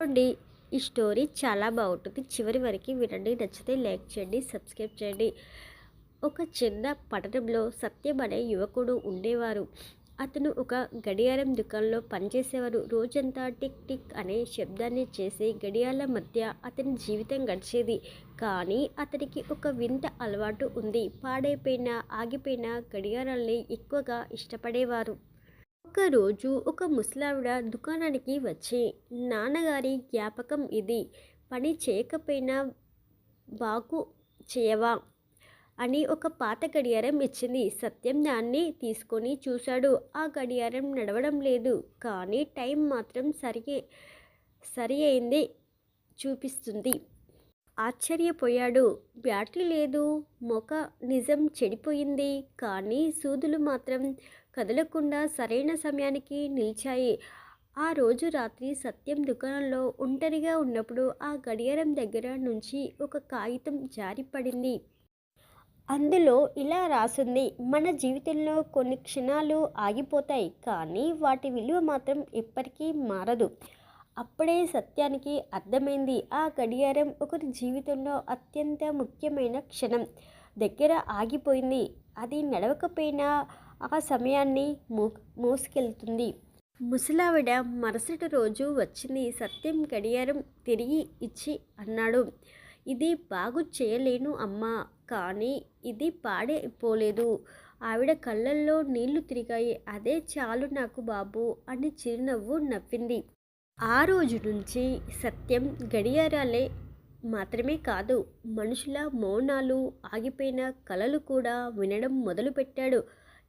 చూడండి ఈ స్టోరీ చాలా బాగుంటుంది. చివరి వరకు వినండి నచ్చితే లైక్ చేయండి సబ్స్క్రైబ్ చేయండి. ఒక చిన్న పట్టణంలో సత్యం అనే యువకుడు ఉండేవారు. అతను ఒక గడియారం దుకాణంలో పనిచేసేవారు. రోజంతా టిక్ టిక్ అనే శబ్దాన్ని చేసి గడియాల మధ్య అతని జీవితం గడిచేది. కానీ అతనికి ఒక వింత అలవాటు ఉంది. పాడైపోయిన ఆగిపోయిన గడియారాల్ని ఎక్కువగా ఇష్టపడేవారు. ఒకరోజు ఒక ముసలావిడ దుకాణానికి వచ్చి నాన్నగారి జ్ఞాపకం ఇది. పని చేయకపోయినా బాగు చేయవా అని ఒక పాత గడియారం ఇచ్చింది. సత్యం దాన్ని తీసుకొని చూశాడు. ఆ గడియారం నడవడం లేదు. కానీ టైం మాత్రం సరి సరి అయింది చూపిస్తుంది. ఆశ్చర్యపోయాడు. బ్యాటరీ లేదు. మొక నిజం చెడిపోయింది. కానీ సూదులు మాత్రం కదలకుండా సరైన సమయానికి నిలిచాయి. ఆ రోజు రాత్రి సత్యం దుకాణంలో ఒంటరిగా ఉన్నప్పుడు ఆ గడియారం దగ్గర నుంచి ఒక కాగితం జారిపడింది. అందులో ఇలా రాసుంది. మన జీవితంలో కొన్ని క్షణాలు ఆగిపోతాయి. కానీ వాటి విలువ మాత్రం ఎప్పటికీ మారదు. అప్పుడే సత్యానికి అర్థమైంది. ఆ గడియారం ఒకరి జీవితంలో అత్యంత ముఖ్యమైన క్షణం. దగ్గర ఆగిపోయింది. అది నడవకపోయినా ఆ సమయాన్ని మో మోసుకెళ్తుంది. ముసలావిడ మరుసటి రోజు వచ్చింది. సత్యం గడియారం తిరిగి ఇచ్చి అన్నాడు. ఇది బాగు చేయలేను అమ్మా. కానీ ఇది పాడైపోలేదు. ఆవిడ కళ్ళల్లో నీళ్ళు తిరిగాయి. అదే చాలు నాకు బాబు అని చిరునవ్వు నవ్వింది. ఆ రోజు నుంచి సత్యం గడియారాలే మాత్రమే కాదు మనుషుల మౌనాలు ఆగిపోయిన కళలు కూడా వినడం మొదలుపెట్టాడు.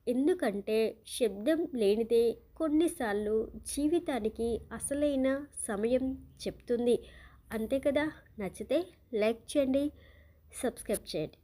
ఎందుకంటే శబ్దం లేనిదే కొన్నిసార్లు జీవితానికి అసలైన సమయం చెప్తుంది. అంతే కదా? నచ్చితే లైక్ చేయండి సబ్స్క్రైబ్ చేయండి.